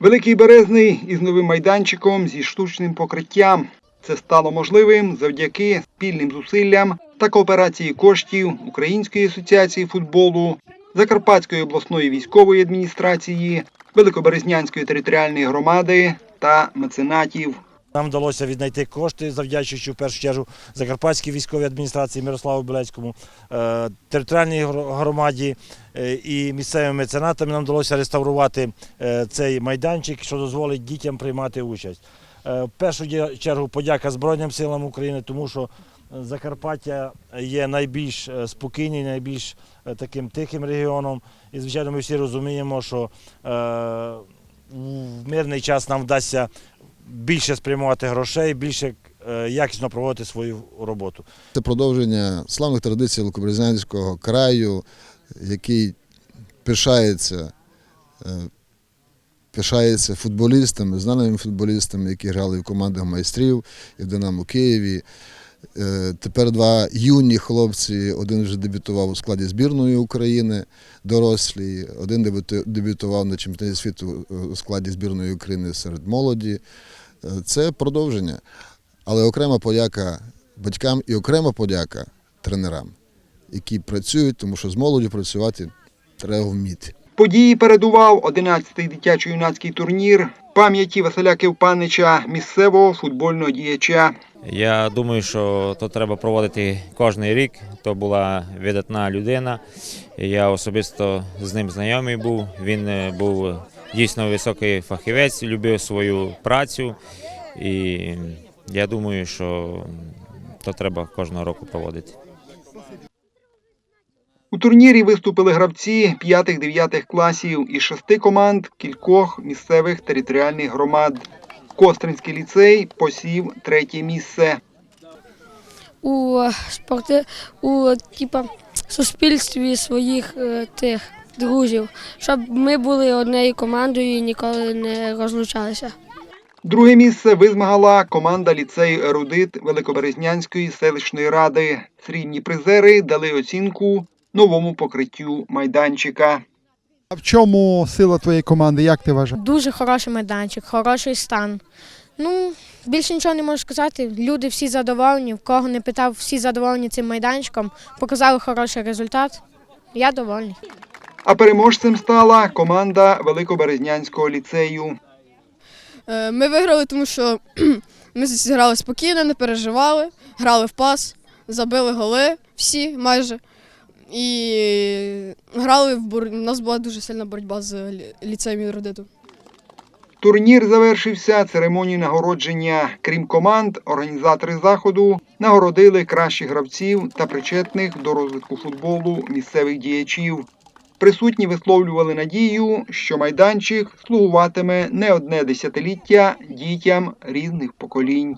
Великий Березний із новим майданчиком зі штучним покриттям. Це стало можливим завдяки спільним зусиллям та кооперації коштів Української асоціації футболу, Закарпатської обласної військової адміністрації, Великоберезнянської територіальної громади та меценатів. Нам вдалося віднайти кошти, завдячуючи в першу чергу Закарпатській військовій адміністрації Мирославу Білецькому, е, територіальній громаді е, і місцевими меценатами. Нам вдалося реставрувати е, цей майданчик, що дозволить дітям приймати участь. В першу чергу подяка Збройним силам України, тому що Закарпаття є найбільш спокійним, найбільш таким тихим регіоном. І, звичайно, ми всі розуміємо, що в мирний час нам вдасться більше спрямувати грошей, більше е, якісно проводити свою роботу. Це продовження славних традицій Великобрезнянського краю, який пишається, е, пишається футболістами, знаними футболістами, які грали в командах майстрів і в Динамо Києві. Е, Тепер два юні хлопці, один вже дебютував у складі збірної України, дорослі, один дебюту- дебютував на чемпіонаті світу у складі збірної України серед молоді. Е, Це продовження. Але окрема подяка батькам і окрема подяка тренерам, які працюють, тому що з молоддю працювати треба вміти. Події передував 11-й дитячо-юнацький турнір пам'яті Василя Кивпанича, місцевого футбольного діяча. Я думаю, що то треба проводити кожен рік. То була видатна людина. Я особисто з ним знайомий був. Він е, був дійсно високий фахівець, любив свою працю. І я думаю, що то треба кожного року проводити. У турнірі виступили гравці 5-9 класів із шести команд кількох місцевих територіальних громад. Костринський ліцей посів третє місце. у спорти у типа суспільстві своїх е, тих друзів, щоб ми були однією командою і ніколи не розлучалися. Друге місце визмагала команда ліцею Ерудит Великоберезнянської селищної ради. Срібні призери дали оцінку новому покриттю майданчика. А в чому сила твоєї команди? Як ти вважаєш? Дуже хороший майданчик, хороший стан. Ну, більше нічого не можу сказати. Люди всі задоволені, в кого не питав, всі задоволені цим майданчиком, показали хороший результат. Я довольний. А переможцем стала команда Великоберезнянського ліцею. Е, Ми виграли, тому що ми зіграли спокійно, не переживали, грали в пас, забили голи всі майже. І грали в бор... У нас була дуже сильна боротьба з лі- ліцеєм Іродиту. Турнір завершився церемонією нагородження. Крім команд, організатори заходу нагородили кращих гравців та причетних до розвитку футболу місцевих діячів. Присутні висловлювали надію, що майданчик слугуватиме не одне десятиліття дітям різних поколінь.